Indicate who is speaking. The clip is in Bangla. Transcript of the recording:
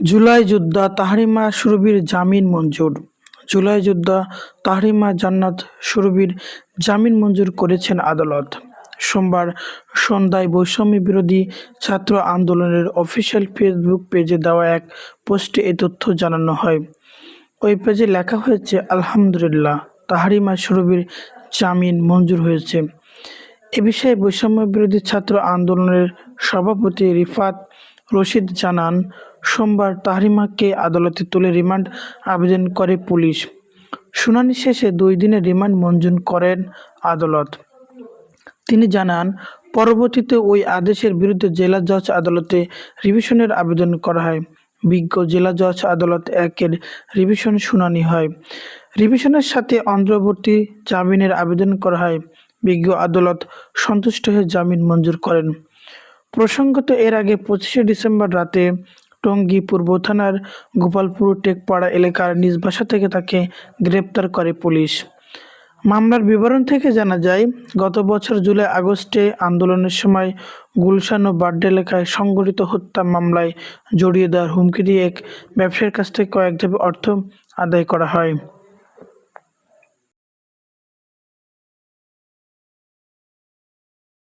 Speaker 1: জুলাই যোদ্ধা তাহরিমা সুরভির জামিন মঞ্জুর। জুলাই যোদ্ধা তাহরিমা জান্নাত সুরভির জামিন মঞ্জুর করেছেন আদালত। সোমবার সন্ধ্যায় বৈষম্য বিরোধী ছাত্র আন্দোলনের অফিসিয়াল ফেসবুক পেজে দেওয়া এক পোস্টে এ তথ্য জানানো হয়। ওই পেজে লেখা হয়েছে, আলহামদুলিল্লাহ, তাহারিমা সুরভির জামিন মঞ্জুর হয়েছে। এ বিষয়ে বৈষম্য বিরোধী ছাত্র আন্দোলনের সভাপতি রিফাত রশিদ জানান, সোমবার তাহরিমাকে আদালতে তুলে রিমান্ড আবেদন করে পুলিশ। শুনানি শেষে দুই দিনের রিমান্ড মঞ্জুর করেন আদালত। তিনি জানান, পরবর্তীতে ওই আদেশের বিরুদ্ধে জেলা জজ আদালতে রিভিশনের আবেদন করা হয়। বিজ্ঞ জেলা জজ আদালত একের রিভিশন শুনানি হয়। রিভিশনের সাথে অন্তর্বর্তী জামিনের আবেদন করা হয়। বিজ্ঞ আদালত সন্তুষ্ট হয়ে জামিন মঞ্জুর করেন। প্রসঙ্গত, এর আগে পঁচিশে ডিসেম্বর রাতে টঙ্গী পূর্ব থানার গোপালপুর টেকপাড়া এলাকার নিজ বাসা থেকে তাকে গ্রেপ্তার করে পুলিশ। মামলার বিবরণ থেকে জানা যায়, গত বছর জুলাই আগস্টে আন্দোলনের সময় গুলশান ও বাড্ডা এলাকায় সংগঠিত হত্যা মামলায় জড়িয়ে দেওয়ার হুমকি দিয়ে এক ব্যবসায়ীর কাছ থেকে কয়েক ধাপে অর্থ আদায় করা হয়।